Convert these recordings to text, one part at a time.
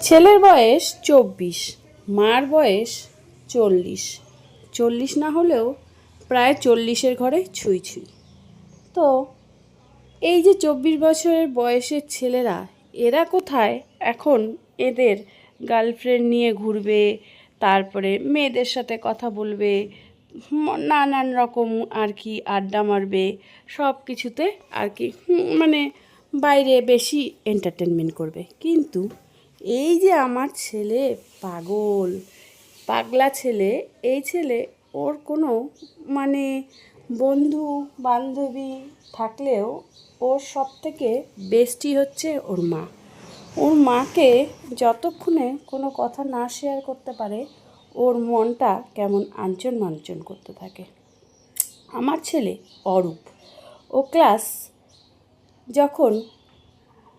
ছেলের বয়স চব্বিশ, মার বয়স চল্লিশ। চল্লিশ না হলেও প্রায় চল্লিশের ঘরে ছুঁই ছুঁই। তো এই যে চব্বিশ বছরের বয়সের ছেলেরা, এরা কোথায়? এখন এদের গার্লফ্রেন্ড নিয়ে ঘুরবে, তারপরে মেয়েদের সাথে কথা বলবে নানান রকম আর কি আড্ডা মারবে সব কিছুতে আর কি মানে বাইরে বেশি এন্টারটেনমেন্ট করবে। কিন্তু এই যে আমার ছেলে পাগল, পাগলা ছেলে, এই ছেলে ওর কোনো মানে বন্ধু বান্ধবী থাকলেও ওর সব থেকে বেস্টি হচ্ছে ওর মা। ওর মাকে যতক্ষণে কোনো কথা না শেয়ার করতে পারে, ওর মনটা কেমন আঞ্চন মাঞ্চন করতে থাকে। আমার ছেলে অরূপ। ও ক্লাস যখন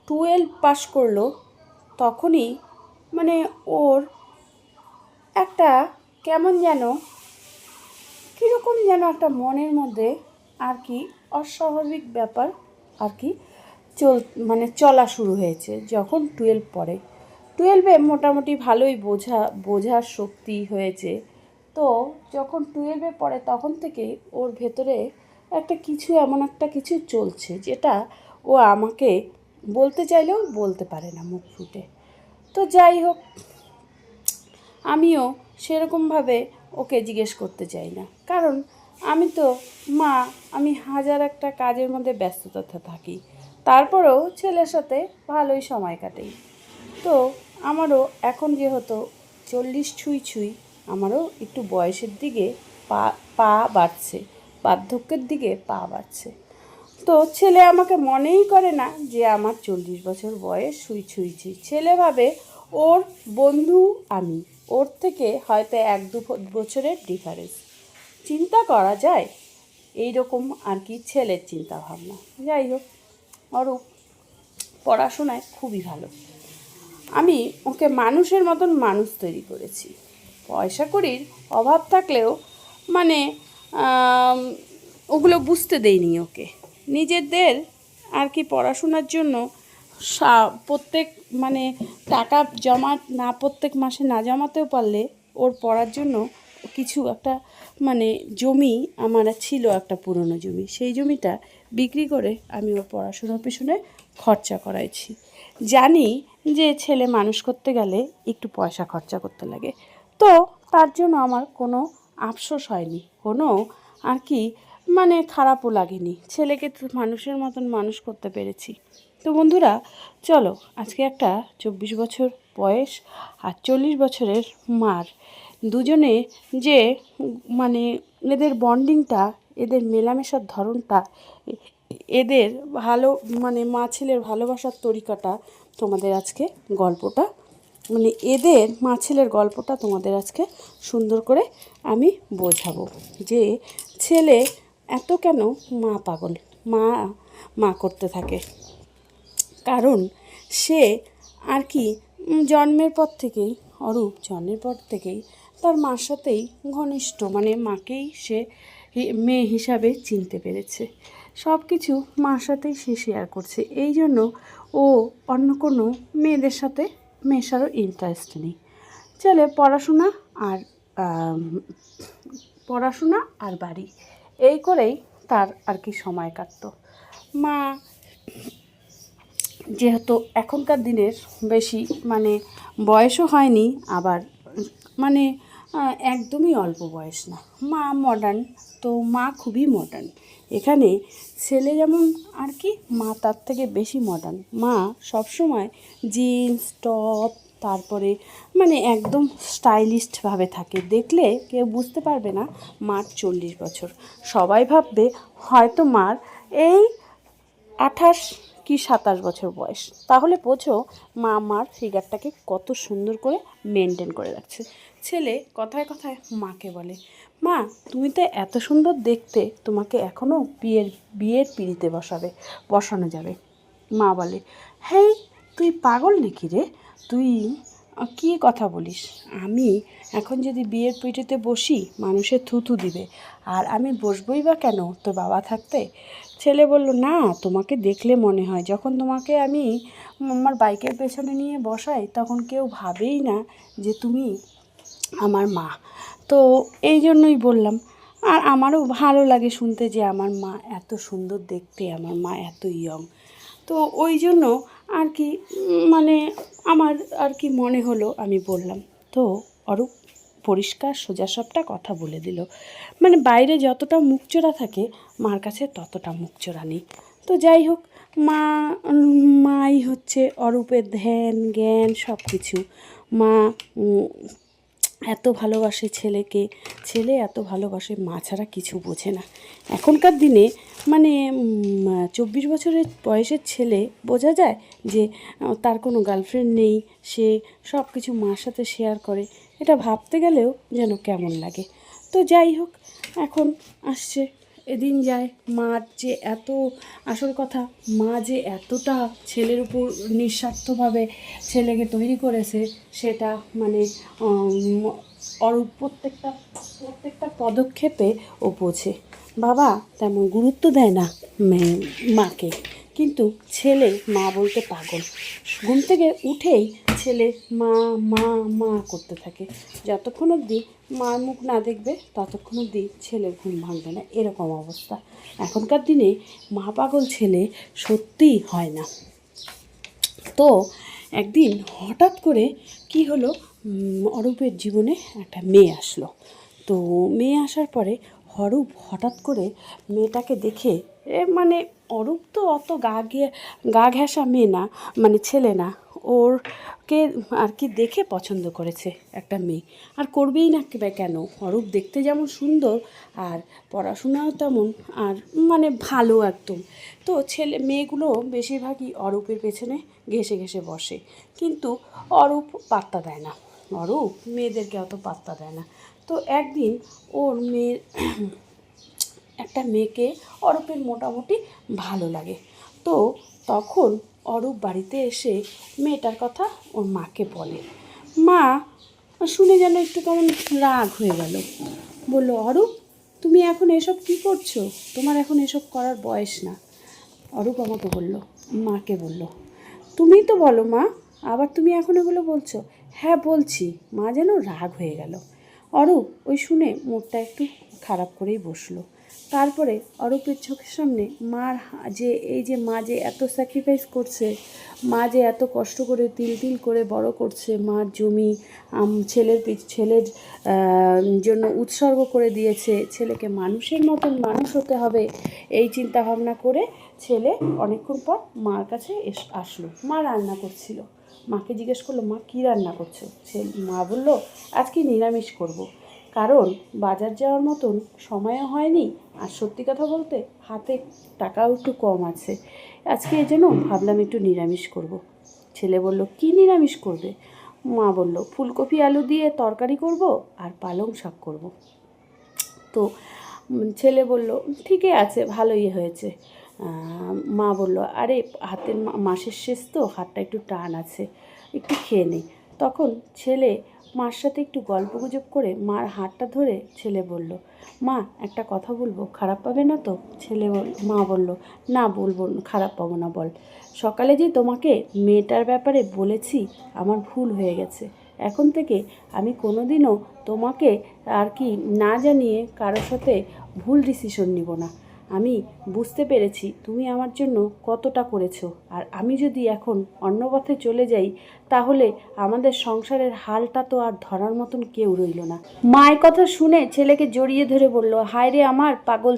টুয়েলভ পাশ করল তখনই মানে ওর একটা কেমন যেন, কীরকম যেন একটা মনের মধ্যে আর কি অস্বাভাবিক ব্যাপার আর কি চল মানে চলা শুরু হয়েছে যখন টুয়েলভ পড়ে। টুয়েলভে মোটামুটি ভালোই বোঝা, বোঝার শক্তি হয়েছে। তো যখন টুয়েলভে পড়ে তখন থেকে ওর ভেতরে একটা কিছু, এমন একটা কিছু চলছে যেটা ও আমাকে বলতে চাইলেও বলতে পারে না মুখ ফুটে। তো যাই হোক, আমিও সেরকমভাবে ওকে জিজ্ঞেস করতে চাই না। কারণ আমি তো, মা, আমি হাজার একটা কাজের মধ্যে ব্যস্ততা থাকি। তারপরেও ছেলের সাথে ভালোই সময় কাটাই। তো আমারও এখন যেহেতু চল্লিশ ছুঁই ছুঁই, আমারও একটু বয়সের দিকে পা পা বাড়ছে, বার্ধক্যের দিকে পা বাড়ছে। তো ছেলে আমাকে মনেই করে না যে আমার চল্লিশ বছর বয়স, ছুঁই ছুঁই ছুঁই। ছেলে ভাবে ওর বন্ধু আমি, ওর থেকে হয়তো এক দু বছরের ডিফারেন্স চিন্তা করা যায় এই রকম আর কি ছেলের চিন্তা ভাবনা। যাই হোক, অরূপ, পড়াশোনায় খুবই ভালো। আমি ওকে মানুষের মতন মানুষ তৈরি করেছি। পয়সা কড়ির অভাব থাকলেও মানে ওগুলো বুঝতে দেইনি ওকে। নিজেদের আর কি পড়াশোনার জন্য প্রত্যেক মানে টাকা জমা না, প্রত্যেক মাসে না জমাতেও পারলে ওর পড়ার জন্য কিছু একটা মানে জমি আমার ছিল একটা পুরনো জমি। সেই জমিটা বিক্রি করে আমি ওর পড়াশোনার পিছনে খরচা করাইছি। জানি যে ছেলে মানুষ করতে গেলে একটু পয়সা খরচা করতে লাগে। তো তার জন্য আমার কোনো আফসোস হয়নি। কোনো আর কি মানে খারাপও লাগেনি। ছেলেকে মানুষের মতন মানুষ করতে পেরেছি। তো বন্ধুরা, চলো, আজকে একটা চব্বিশ বছর বয়স আর চল্লিশ বছরের মার। দুজনে যে মানে এদের বন্ডিংটা, এদের মেলামেশার ধরনটা, এদের ভালো মানে মা ছেলের ভালোবাসার তরিকাটা তোমাদের আজকে গল্পটা মানে এদের মা ছেলের গল্পটা তোমাদের আজকে সুন্দর করে আমি বোঝাবো। যে, ছেলে এত কেন মা পাগল? মা মা করতে থাকে। কারণ সে আর কি জন্মের পর থেকেই, অরূপ জন্মের পর থেকেই তার মার সাথেই ঘনিষ্ঠ মানে মাকেই সে মেয়ে হিসাবে চিনতে পেরেছে। সব কিছু মার সাথেই সে শেয়ার করছে। এই জন্য ও অন্য কোনো মেয়েদের সাথে মেশারও ইন্টারেস্ট নেই। চলে পড়াশোনা আর পড়াশোনা আর বাড়ি। এই করেই তার আর কি সময় কাটত। মা যেহেতু এখনকার দিনের বেশি মানে বয়সও হয়নি, আবার মানে একদমই অল্প বয়স না। মা মডার্ন তো মা খুবই মডার্ন এখানে ছেলে যেমন আর কি, মা তার থেকে বেশি মডার্ন মা সবসময় জিন্স টপ তারপরে মানে একদম স্টাইলিস্টভাবে থাকে। দেখলে কেউ বুঝতে পারবে না মার চল্লিশ বছর। সবাই ভাববে হয়তো মার এই আঠাশ কি সাতাশ বছর বয়স? তাহলে বোঝো মা মার ফিগারটাকে কত সুন্দর করে মেনটেন করে রাখছে। ছেলে কথায় কথায় মাকে বলে, মা, তুমি তো এত সুন্দর দেখতে, তোমাকে এখনও বিয়ের বিয়ের পিড়িতে বসাবে, বসানো যাবে। মা বলে, হেই, তুই পাগল নাকি রে? তুই কী কথা বলিস? আমি এখন যদি বিয়ের পিঠেতে বসি, মানুষের থুথু দিবে। আর আমি বসবই বা কেন তোর বাবা থাকতে? ছেলে বলল, না, তোমাকে দেখলে মনে হয়। যখন তোমাকে আমি আমার বাইকের পেছনে নিয়ে বসাই, তখন কেউ ভাবেই না যে তুমি আমার মা। তো এই জন্যই বললাম, আর আমারও ভালো লাগে শুনতে যে আমার মা এত সুন্দর দেখতে, আমার মা এত ইয়ং তো ওই জন্য আর কি মানে আমার আর কি মনে হলো, আমি বললাম, তো অরূপ, পরিষ্কার, সোজা সবটা কথা বলে দিল। মানে বাইরে যতটা মুখচোরা থাকে, মার কাছে ততটা মুখচোরা নেই। তো যাই হোক, মা, মাই হচ্ছে অরূপের ধ্যান, জ্ঞান সব কিছু মা এত ভালোবাসে ছেলেকে, ছেলে এত ভালোবাসে, মা ছাড়া কিছু বোঝে না। এখনকার দিনে মানে চব্বিশ বছরের বয়সের ছেলে বোঝা যায় যে তার কোনো গার্লফ্রেন্ড নেই, সে সব কিছু মার সাথে শেয়ার করে। এটা ভাবতে গেলেও যেন কেমন লাগে। তো যাই হোক, এখন আসছে এদিন যায়। মার যে এত আসল কথা, মা যে এতটা ছেলের উপর নিঃস্বার্থভাবে ছেলেকে তৈরি করেছে, সেটা মানে অরূপ প্রত্যেকটা প্রত্যেকটা পদক্ষেপে ও বোঝে। বাবা তেমন গুরুত্ব দেয় না মাকে। কিন্তু ছেলে মা বলতে পাগল। ঘুম থেকে উঠেই ছেলে মা মা মা করতে থাকে। যতক্ষণ অবধি মার মুখ না দেখবে, ততক্ষণ অবধি ছেলের ঘুম ভাঙবে না। এরকম অবস্থা। এখনকার দিনে মা পাগল ছেলে সত্যিই হয় না। তো একদিন হঠাৎ করে কি হলো? অরূপের জীবনে একটা মেয়ে আসলো। তো মেয়ে আসার পরে অরূপ হঠাৎ করে মেয়েটাকে দেখে মানে অরূপ তো অত গা গিয়ে গা ঘেঁষা মেয়ে না মানে ছেলে না। ওরকে আর কি দেখে পছন্দ করেছে একটা মেয়ে। আর করবেই না কেন? অরূপ দেখতে যেমন সুন্দর আর পড়াশোনাও তেমন আর মানে ভালো একদম। তো ছেলে মেয়েগুলো বেশিরভাগই অরূপের পেছনে ঘেসে ঘেসে বসে। কিন্তু অরূপ পাত্তা দেয় না। অরূপ মেয়েদেরকে অত পাত্তা দেয় না। তো একদিন ওর মেয়ের একটা মেয়েকে অরূপের মোটামুটি ভালো লাগে। তো তখন অরূপ বাড়িতে এসে মেয়েটার কথা ওর মাকে বলে। মা, শুনে যেন একটু কেমন রাগ হয়ে গেল। বলল, অরূপ, তুমি এখন এসব কি করছ? তোমার এখন এসব করার বয়স না। অরূপ আমাকে বলল, মাকে বলল তুমিই তো বলো মা, আবার তুমি এখন এগুলো বলছো? হ্যাঁ বলছি। মা যেন রাগ হয়ে গেল। অরূপ ওই শুনে মুখটা একটু খারাপ করেই বসল। তারপরে অরূপের চোখের সামনে, মার যে, এই যে মা যে এত স্যাক্রিফাইস করছে, মা যে এত কষ্ট করে তিল তিল করে বড় করছে, মার জমি ছেলের পিছ, ছেলের জন্য উৎসর্গ করে দিয়েছে, ছেলেকে মানুষের মতন মানুষ হতে হবে। এই চিন্তা ভাবনা করে ছেলে অনেকক্ষণ পর মার কাছে এস, আসলো। মা রান্না করছিল। মাকে জিজ্ঞেস করল, মা কী রান্না করছ? ছেলে মা বলল, আজকে নিরামিষ করব। কারণ বাজার যাওয়ার মতন সময়ও হয়নি আর সত্যি কথা বলতে হাতে টাকাও একটু কম আছে আজকে এই জন্য ভাবলাম একটু নিরামিষ করব। ছেলে বলল, কি নিরামিষ করবে মা বলল, ফুলকপি, আলু দিয়ে তরকারি করব আর পালং শাক করব। তো ছেলে বলল, ঠিকই আছে, ভালোই হয়েছে মা বলল, আরে, হাতের মাসের শেষ তো, হাতটা একটু টান আছে, একটু খেয়ে নেই তখন ছেলে মার সাথে একটু গল্প গুজব করে মার হাতটা ধরে ছেলে বলল, মা, একটা কথা বলব, খারাপ পাবে না তো? ছেলে মা বলল, না, বলব খারাপ পাবো না, বল। সকালে যে তোমাকে মেয়েটার ব্যাপারে বলেছি, আমার ভুল হয়ে গেছে। এখন থেকে আমি কোনোদিনও তোমাকে আর কি না জানিয়ে কারোর সাথে ভুল ডিসিশন নিব না। আমি বুঝতে পেরেছি তুমি আমার জন্য কতটা করেছ। আর আমি যদি এখন অন্য পথে চলে যাই, তাহলে আমাদের সংসারের হালটা তো আর ধরার মতন কেউ রইল না। মায়ের কথা শুনে ছেলেকে জড়িয়ে ধরে বলল হায় রে আমার পাগল